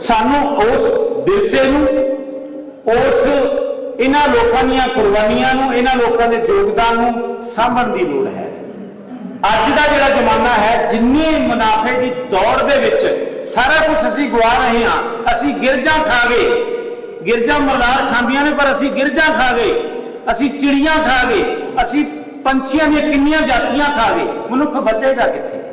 ਸਾਨੂੰ ਉਸ ਵਿਰਸੇ ਨੂੰ, ਉਸ ਇਹਨਾਂ ਲੋਕਾਂ ਦੀਆਂ ਕੁਰਬਾਨੀਆਂ ਨੂੰ, ਇਹਨਾਂ ਲੋਕਾਂ ਦੇ ਯੋਗਦਾਨ ਨੂੰ ਸਾਂਭਣ ਦੀ ਲੋੜ ਹੈ। ਅੱਜ ਦਾ ਜਿਹੜਾ ਜ਼ਮਾਨਾ ਹੈ, ਜਿੰਨੇ ਮੁਨਾਫੇ ਦੀ ਦੌੜ ਦੇ ਵਿੱਚ ਸਾਰਾ ਕੁਝ ਅਸੀਂ ਗਵਾ ਰਹੇ ਹਾਂ, ਅਸੀਂ ਗਿਰਜਾਂ ਖਾ ਗਏ। ਗਿਰਜਾਂ ਮਰਦਾਰ ਖਾਂਦੀਆਂ ਨੇ, ਪਰ ਅਸੀਂ ਗਿਰਜਾਂ ਖਾ ਗਏ। ਅਸੀਂ ਚਿੜੀਆਂ ਖਾ ਗਏ। ਅਸੀਂ ਪੰਛੀਆਂ ਦੀਆਂ ਕਿੰਨੀਆਂ ਜਾਤੀਆਂ ਖਾ ਗਏ। ਮਨੁੱਖ ਬਚੇਗਾ ਕਿੱਥੇ?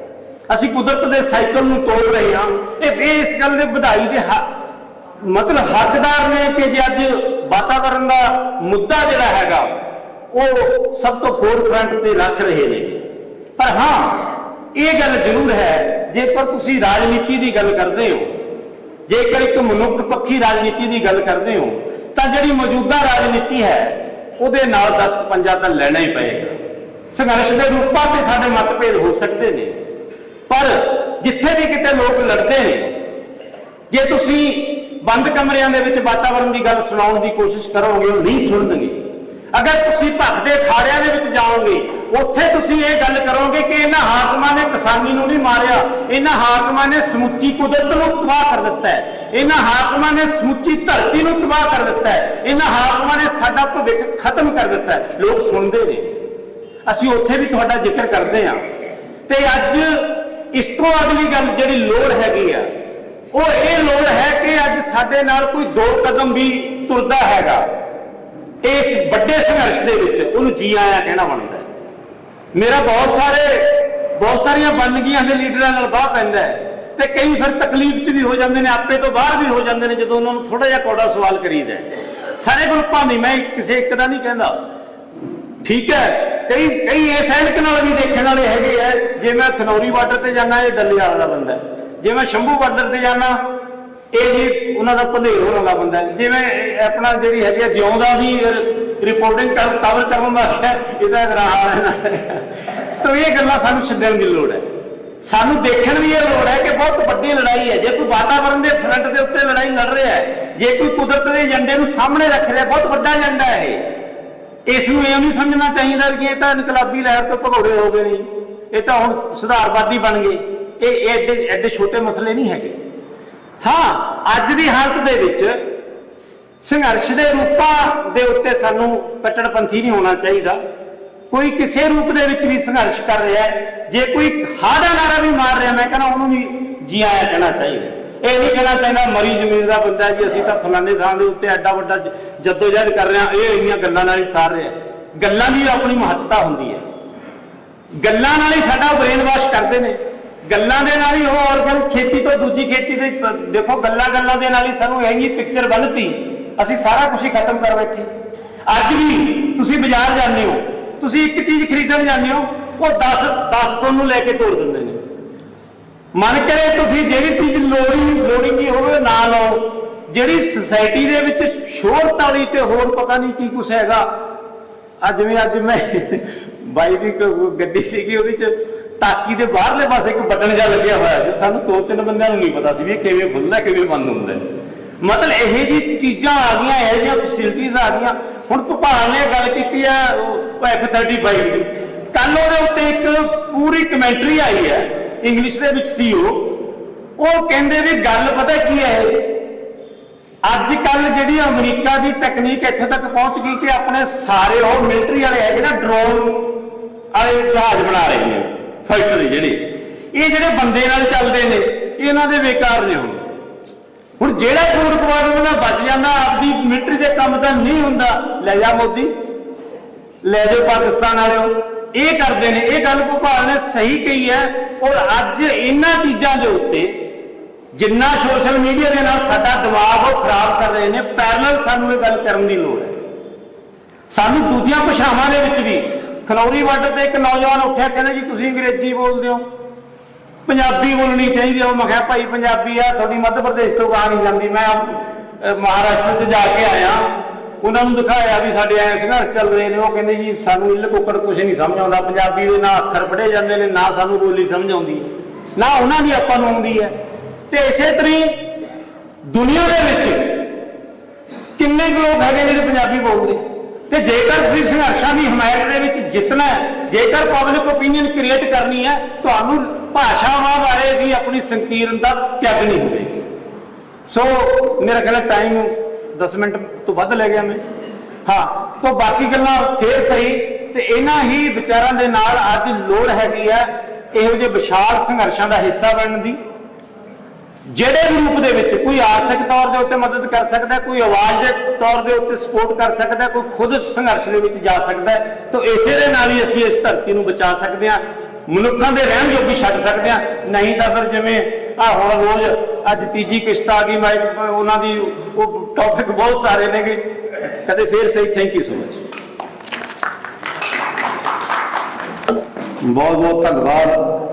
ਅਸੀਂ ਕੁਦਰਤ ਦੇ ਸਾਈਕਲ ਨੂੰ ਤੋੜ ਰਹੇ ਹਾਂ। ਇਹ ਇਸ ਗੱਲ ਦੇ ਵਧਾਈ ਦੇ ਹੱਕ ਮਤਲਬ ਹੱਕਦਾਰ ਨੇ ਕਿ ਜੇ ਅੱਜ ਵਾਤਾਵਰਣ ਦਾ ਮੁੱਦਾ ਜਿਹੜਾ ਹੈਗਾ, ਉਹ ਸਭ ਤੋਂ ਫੋਰਫਰੰਟ ਤੇ ਰੱਖ ਰਹੇ ਨੇ। ਪਰ ਹਾਂ, ਇਹ ਗੱਲ ਜ਼ਰੂਰ ਹੈ, ਜੇਕਰ ਤੁਸੀਂ ਰਾਜਨੀਤੀ ਦੀ ਗੱਲ ਕਰਦੇ ਹੋ, ਜੇਕਰ ਇੱਕ ਮਨੁੱਖ ਪੱਖੀ ਰਾਜਨੀਤੀ ਦੀ ਗੱਲ ਕਰਦੇ ਹੋ, ਤਾਂ ਜਿਹੜੀ ਮੌਜੂਦਾ ਰਾਜਨੀਤੀ ਹੈ, ਉਹਦੇ ਨਾਲ ਦਸਤ ਪੰਜਾ ਤਾਂ ਲੈਣਾ ਹੀ ਪਏਗਾ। ਸੰਘਰਸ਼ ਦੇ ਰੂਪਾਂ ਤੇ ਸਾਡੇ ਮਤਭੇਦ ਹੋ ਸਕਦੇ ਨੇ। ਪਰ ਜਿੱਥੇ ਵੀ ਕਿਤੇ ਲੋਕ ਲੜਦੇ ਨੇ, ਜੇ ਤੁਸੀਂ ਬੰਦ ਕਮਰਿਆਂ ਦੇ ਵਿੱਚ ਵਾਤਾਵਰਣ ਦੀ ਗੱਲ ਸੁਣਾਉਣ ਦੀ ਕੋਸ਼ਿਸ਼ ਕਰੋਗੇ, ਉਹ ਨਹੀਂ ਸੁਣਨਗੇ। ਅਗਰ ਤੁਸੀਂ ਭੱਖ ਦੇ ਖਾੜਿਆਂ ਦੇ ਵਿੱਚ ਜਾਓਗੇ, ਉੱਥੇ ਤੁਸੀਂ ਇਹ ਗੱਲ ਕਰੋਗੇ ਕਿ ਇਹਨਾਂ ਹਾਕਮਾਂ ਨੇ ਕਿਸਾਨੀ ਨੂੰ ਨਹੀਂ ਮਾਰਿਆ, ਇਹਨਾਂ ਹਾਕਮਾਂ ਨੇ ਸਮੁੱਚੀ ਕੁਦਰਤ ਨੂੰ ਤਬਾਹ ਕਰ ਦਿੱਤਾ ਹੈ, ਇਹਨਾਂ ਹਾਕਮਾਂ ਨੇ ਸਮੁੱਚੀ ਧਰਤੀ ਨੂੰ ਤਬਾਹ ਕਰ ਦਿੱਤਾ ਹੈ, ਇਹਨਾਂ ਹਾਕਮਾਂ ਨੇ ਸਾਡਾ ਭਵਿੱਖ ਖਤਮ ਕਰ ਦਿੱਤਾ ਹੈ। ਲੋਕ ਸੁਣਦੇ ਨੇ। ਅਸੀਂ ਉੱਥੇ ਵੀ ਤੁਹਾਡਾ ਜ਼ਿਕਰ ਕਰਦੇ ਹਾਂ। ਤੇ ਅੱਜ ਇਸ ਤੋਂ ਅਗਲੀ ਗੱਲ ਜਿਹੜੀ ਲੋੜ ਹੈਗੀ ਆ, ਉਹ ਇਹ ਲੋੜ ਹੈ ਕਿ ਅੱਜ ਸਾਡੇ ਨਾਲ ਕੋਈ ਦੋ ਕਦਮ ਵੀ ਤੁਰਦਾ ਹੈਗਾ। ਇਸ ਵੱਡੇ ਸੰਘਰਸ਼ ਦੇ ਵਿੱਚ ਉਹਨੂੰ ਜੀ ਆਇਆ ਕਹਿਣਾ ਬਣਦਾ ਮੇਰਾ ਬਹੁਤ ਸਾਰੇ, ਬਹੁਤ ਸਾਰੀਆਂ ਬੰਦਗੀਆਂ ਦੇ ਲੀਡਰਾਂ ਨਾਲ ਬਾਹ ਪੈਂਦਾ ਹੈ ਤੇ ਕਈ ਫਿਰ ਤਕਲੀਫ 'ਚ ਵੀ ਹੋ ਜਾਂਦੇ ਨੇ, ਆਪੇ ਤੋਂ ਬਾਹਰ ਵੀ ਹੋ ਜਾਂਦੇ ਨੇ ਜਦੋਂ ਉਹਨਾਂ ਨੂੰ ਥੋੜਾ ਜਿਹਾ ਕੋੜਾ ਸਵਾਲ ਕਰੀਦਾ ਸਾਰੇ ਕੋਲ ਭਾਵੇਂ ਮੈਂ ਕਿਸੇ ਇੱਕ ਦਾ ਨਹੀਂ ਕਹਿੰਦਾ। ਠੀਕ ਹੈ ਕਈ ਕਈ ਇਸ ਐਨਕ ਨਾਲ ਵੀ ਦੇਖਣ ਵਾਲੇ ਹੈਗੇ ਆ। ਜੇ ਮੈਂ ਖਨੌਰੀ ਬਾਰਡਰ ਤੇ ਜਾਣਾ ਇਹ ਡੱਲੇ ਵਾਲਾ ਦਾ ਬੰਦਾ। ਹੈ। ਜੇ ਮੈਂ ਸ਼ੰਭੂ ਬਾਰਡਰ ਤੇ ਜਾਣਾ ਇਹ ਜੀ ਉਹਨਾਂ ਦਾ ਭੰਦੇਰ ਹੋਣ ਵਾਲਾ ਬੰਦਾ। ਜਿਵੇਂ ਆਪਣਾ ਜਿਹੜੀ ਹੈਗੀ ਆ ਜਿਉਂ ਵੀ ਰਿਪੋਰਟਿੰਗ ਕਰ ਕਵਰ ਕਰਨ ਵਾਸਤੇ ਇਹਦਾ ਗਰਾਹ ਹੈ ਤਾਂ ਇਹ ਗੱਲਾਂ ਸਾਨੂੰ ਛੱਡਣ ਦੀ ਲੋੜ ਹੈ। ਸਾਨੂੰ ਦੇਖਣ ਦੀ ਇਹ ਲੋੜ ਹੈ ਕਿ ਬਹੁਤ ਵੱਡੀ ਲੜਾਈ ਹੈ। ਜੇ ਕੋਈ ਵਾਤਾਵਰਣ ਦੇ ਫਰੰਟ ਦੇ ਉੱਤੇ ਲੜਾਈ ਲੜ ਰਿਹਾ ਹੈ, ਜੇ ਕੋਈ ਕੁਦਰਤ ਦੇ ਏਜੰਡੇ ਨੂੰ ਸਾਹਮਣੇ ਰੱਖ ਰਿਹਾ, ਬਹੁਤ ਵੱਡਾ ਏਜੰਡਾ ਹੈ ਇਹ। ਇਸ ਨੂੰ ਇਹ ਨਹੀਂ ਸਮਝਣਾ ਚਾਹੀਦਾ ਕਿ ਇਹ ਤਾਂ ਇਨਕਲਾਬੀ ਲਹਿਰ ਤੋਂ ਭਗੌੜੇ ਹੋ ਗਏ ਨੇ। ਇਹ ਤਾਂ ਹੁਣ ਸੁਧਾਰਵਾਦੀ ਬਣ ਗਏ। ਇਹ ਐਡੇ ਐਡੇ ਛੋਟੇ ਮਸਲੇ ਨਹੀਂ ਹੈਗੇ। ਹਾਂ, ਅੱਜ ਦੀ ਹਾਲਤ ਦੇ ਵਿੱਚ ਸੰਘਰਸ਼ ਦੇ ਰੂਪਾਂ ਦੇ ਉੱਤੇ ਸਾਨੂੰ ਕੱਟੜਪੰਥੀ ਨਹੀਂ ਹੋਣਾ ਚਾਹੀਦਾ। ਕੋਈ ਕਿਸੇ ਰੂਪ ਦੇ ਵਿੱਚ ਵੀ ਸੰਘਰਸ਼ ਕਰ ਰਿਹਾ ਜੇ ਕੋਈ ਹਾੜਾ ਨਾਰਾ ਵੀ ਮਾਰ ਰਿਹਾ, ਮੈਂ ਕਹਿੰਦਾ ਉਹਨੂੰ ਵੀ ਜੀ ਆਇਆਂ ਕਹਿਣਾ ਚਾਹੀਦਾ। ਇਹ ਨਹੀਂ ਕਹਿਣਾ ਚਾਹੀਦਾ ਮਰੀ ਜ਼ਮੀਨ ਦਾ ਬੰਦਾ ਜੀ, ਅਸੀਂ ਤਾਂ ਫਲਾਣੇ ਥਾਂ ਦੇ ਉੱਤੇ ਐਡਾ ਵੱਡਾ ਜਦੋਜਹਿਦ ਕਰ ਰਹੇ ਹਾਂ, ਇਹ ਇੰਨੀਆਂ ਗੱਲਾਂ ਨਾਲ ਹੀ ਸਾਰ ਰਿਹਾ ਗੱਲਾਂ ਦੀ ਆਪਣੀ ਮਹੱਤਤਾ ਹੁੰਦੀ ਹੈ। ਗੱਲਾਂ ਨਾਲ ਹੀ ਸਾਡਾ ਬ੍ਰੇਨ ਵਾਸ਼ ਕਰਦੇ ਨੇ। ਗੱਲਾਂ ਦੇ ਨਾਲ ਹੀ ਉਹ ਆਰਗਨ ਖੇਤੀ ਤੋਂ ਦੂਜੀ ਖੇਤੀ ਦੇ ਦੇਖੋ ਗੱਲਾਂ ਗੱਲਾਂ ਦੇ ਨਾਲ ਹੀ ਸਾਨੂੰ ਇਹੀ ਪਿਕਚਰ ਬਣਤੀ ਅਸੀਂ ਸਾਰਾ ਕੁਝ ਹੀ ਖਤਮ ਕਰ ਬੈਠੇ। ਅੱਜ ਵੀ ਤੁਸੀਂ ਬਾਜ਼ਾਰ ਜਾਂਦੇ ਹੋ, ਤੁਸੀਂ ਇੱਕ ਚੀਜ਼ ਖਰੀਦਣ ਜਾਂਦੇ ਹੋ, ਉਹ 10 10 ਤੁਹਾਨੂੰ ਲੈ ਕੇ ਤੋੜ ਦਿੰਦੇ ਨੇ। ਮਨ ਕਰੇ ਤੁਸੀਂ ਜਿਹੜੀ ਚੀਜ਼ ਲੋੜੀ ਲੋੜੀ ਕੀ ਹੋਵੇ, ਨਾ ਲਓ। ਜਿਹੜੀ ਸੁਸਾਇਟੀ ਦੇ ਵਿੱਚ ਸ਼ੋਰ ਤਾਲੀ ਤੇ ਹੋਰ ਪਤਾ ਨਹੀਂ ਕੀ ਕੁਛ ਹੈਗਾ। ਅੱਜ ਜਿਵੇਂ ਅੱਜ ਮੈਂ ਬਾਈ ਦੀ ਇੱਕ ਗੱਡੀ ਸੀਗੀ, ਉਹਦੇ ਚ ਟਾਕੀ ਦੇ ਬਾਹਰਲੇ ਪਾਸੇ ਇੱਕ ਬਟਨ ਜਿਹਾ ਲੱਗਿਆ ਹੋਇਆ ਸੀ। ਸਾਨੂੰ ਦੋ ਤਿੰਨ ਬੰਦਿਆਂ ਨੂੰ ਨਹੀਂ ਪਤਾ ਸੀ ਵੀ ਇਹ ਕਿਵੇਂ ਖੁੱਲਦਾ ਕਿਵੇਂ ਬੰਦ ਹੁੰਦਾ। ਮਤਲਬ ਇਹ ਜੀ ਚੀਜ਼ਾਂ ਆ ਗਈਆਂ, ਇਹ ਜਿਹੀਆਂ ਫੈਸਿਲਿਟੀਆਂ ਆ ਗਈਆਂ। ਹੁਣ ਭੋਪਾਲ ਨੇ ਗੱਲ ਕੀਤੀ ਆ F35 ਦੀ। ਕੱਲ ਉਹਦੇ ਉੱਤੇ ਇੱਕ ਪੂਰੀ ਕਮੈਂਟਰੀ ਆਈ ਹੈ। ਇੰਗਲਿਸ਼ ਦੇ ਵਿੱਚ ਸੀ ਉਹ। ਉਹ ਕਹਿੰਦੇ ਵੀ ਗੱਲ ਪਤਾ ਕੀ ਹੈ ਅੱਜ ਕੱਲ ਜਿਹੜੀ ਅਮਰੀਕਾ ਦੀ ਤਕਨੀਕ ਇੱਥੇ ਤੱਕ ਪਹੁੰਚ ਗਈ ਕਿ ਆਪਣੇ ਸਾਰੇ ਉਹ ਮਿਲਟਰੀ ਵਾਲੇ ਹੈਗੇ ਨਾ ਡਰੋਨ ਵਾਲੇ ਜਹਾਜ਼ ਬਣਾ ਰਹੇ ਨੇ ਫੈਕਟਰੀ ਜਿਹੜੇ। ਇਹ ਜਿਹੜੇ ਬੰਦੇ ਨਾਲ ਚੱਲਦੇ ਨੇ, ਇਹਨਾਂ ਦੇ ਬੇਕਾਰ ਨੇ ਹੁਣ। ਹੁਣ ਜਿਹੜਾ ਫੂਡ ਕੁਆਟਰ ਨਾਲ ਬਚ ਜਾਂਦਾ, ਆਪਦੀ ਮਿਲਟਰੀ ਦੇ ਕੰਮ ਤਾਂ ਨਹੀਂ ਹੁੰਦਾ। ਲੈ ਜਾ ਮੋਦੀ। ਲੈ ਜਾਓ ਪਾਕਿਸਤਾਨ ਵਾਲਿਓ। ਇਹ ਕਰਦੇ ਨੇ, ਇਹ ਗੱਲ ਭੋਪਾਲ ਨੇ ਸਹੀ ਕਹੀ ਹੈ ਔਰ ਅੱਜ ਇਹਨਾਂ ਚੀਜ਼ਾਂ ਦੇ ਉੱਤੇ ਜਿੰਨਾ ਸੋਸ਼ਲ ਮੀਡੀਆ ਦੇ ਨਾਲ ਸਾਡਾ ਦਿਮਾਗ ਉਹ ਖਰਾਬ ਕਰ ਰਹੇ ਨੇ ਪੈਰਲਲ ਸਾਨੂੰ ਇਹ ਗੱਲ ਕਰਨ ਦੀ ਲੋੜ ਹੈ। ਸਾਨੂੰ ਦੂਜੀਆਂ ਭਾਸ਼ਾਵਾਂ ਦੇ ਵਿੱਚ ਵੀ ਖਨੌਰੀ ਬਾਰਡਰ ਤੇ ਇੱਕ ਨੌਜਵਾਨ ਉੱਠਿਆ, ਕਹਿੰਦਾ ਜੀ ਤੁਸੀਂ ਅੰਗਰੇਜ਼ੀ ਬੋਲਦੇ ਹੋ, ਪੰਜਾਬੀ ਬੋਲਣੀ ਚਾਹੀਦੀ ਹੈ। ਉਹ ਮੈਂ ਕਿਹਾ, ਭਾਈ, ਪੰਜਾਬੀ ਆ, ਤੁਹਾਡੀ ਮੱਧ ਪ੍ਰਦੇਸ਼ ਤੋਂ ਗਾਂ ਨਹੀਂ ਜਾਂਦੀ, ਮੈਂ ਮਹਾਰਾਸ਼ਟਰ 'ਚ ਜਾ ਕੇ ਆਇਆ। ਉਹਨਾਂ ਨੂੰ ਦਿਖਾਇਆ ਵੀ ਸਾਡੇ ਐ ਸੰਘਰਸ਼ ਚੱਲ ਰਹੇ ਨੇ, ਉਹ ਕਹਿੰਦੇ ਜੀ ਸਾਨੂੰ ਇੱਲ ਕੁੱਕੜ ਕੁਝ ਨਹੀਂ ਸਮਝ ਆਉਂਦਾ, ਪੰਜਾਬੀ ਦੇ ਨਾ ਅੱਖਰ ਪੜ੍ਹੇ ਜਾਂਦੇ ਨੇ, ਨਾ ਸਾਨੂੰ ਬੋਲੀ ਸਮਝ ਆਉਂਦੀ ਨਾ ਉਹਨਾਂ ਦੀ ਆਪਾਂ ਨੂੰ ਆਉਂਦੀ ਹੈ। ਤੇ ਇਸੇ ਤਰ੍ਹਾਂ ਦੁਨੀਆ ਦੇ ਵਿੱਚ ਕਿੰਨੇ ਕੁ ਲੋਕ ਹੈਗੇ ਜਿਹੜੇ ਪੰਜਾਬੀ ਬੋਲਦੇ? ਤੇ ਜੇਕਰ ਤੁਸੀਂ ਸੰਘਰਸ਼ਾਂ ਦੀ ਹਮਾਇਤ ਦੇ ਵਿੱਚ ਜਿੱਤਣਾ ਹੈ, ਜੇਕਰ ਪਬਲਿਕ ਓਪੀਨੀਅਨ ਕ੍ਰੀਏਟ ਕਰਨੀ ਹੈ, ਤੁਹਾਨੂੰ ਭਾਸ਼ਾਵਾਂ ਬਾਰੇ ਵੀ ਆਪਣੀ ਸੰਕੀਰਨਤਾ ਤਿਆਗਣੀ ਹੋਵੇਗੀ ਸੋ ਮੇਰਾ ਖਿਆਲ ਟਾਈਮ 10 ਮਿੰਟ ਤੋਂ ਵੱਧ ਲੈ ਗਿਆ ਮੈਂ। ਹਾਂ, ਤੋਂ ਬਾਕੀ ਗੱਲਾਂ ਫੇਰ ਸਹੀ, ਤੇ ਇਹਨਾਂ ਹੀ ਵਿਚਾਰਾਂ ਦੇ ਨਾਲ ਅੱਜ ਲੋੜ ਹੈਗੀ ਹੈ ਇਹੋ ਜਿਹੇ ਵਿਸ਼ਾਲ ਸੰਘਰਸ਼ਾਂ ਦਾ ਹਿੱਸਾ ਬਣਨ ਦੀ, ਜਿਹੜੇ ਵੀ ਰੂਪ ਦੇ ਵਿੱਚ ਕੋਈ ਆਰਥਿਕ ਤੌਰ ਦੇ ਉੱਤੇ ਮਦਦ ਕਰ ਸਕਦਾ, ਕੋਈ ਆਵਾਜ਼ ਦੇ ਤੌਰ ਦੇ ਉੱਤੇ ਸਪੋਰਟ ਕਰ ਸਕਦਾ, ਕੋਈ ਖੁਦ ਸੰਘਰਸ਼ ਦੇ ਵਿੱਚ ਜਾ ਸਕਦਾ, ਤਾਂ ਇਸੇ ਦੇ ਨਾਲ ਹੀ ਅਸੀਂ ਇਸ ਧਰਤੀ ਨੂੰ ਬਚਾ ਸਕਦੇ ਹਾਂ, ਮਨੁੱਖਾਂ ਦੇ ਰਹਿਣ ਜੋਗੀ ਛੱਡ ਸਕਦੇ ਹਾਂ। ਨਹੀਂ ਤਾਂ ਫਿਰ ਜਿਵੇਂ ਆ ਹੁਣ ਰੋਜ਼ ਅੱਜ ਤੀਜੀ ਕਿਸ਼ਤ ਆ ਗਈ, ਮੈਂ ਉਹਨਾਂ ਦੀ ਉਹ ਟੌਪਿਕ ਬਹੁਤ ਸਾਰੇ ਨੇਗੇ ਕਦੇ ਫੇਰ ਸਹੀ ਥੈਂਕ ਯੂ ਸੋ ਮਚ ਬਹੁਤ ਬਹੁਤ ਧੰਨਵਾਦ।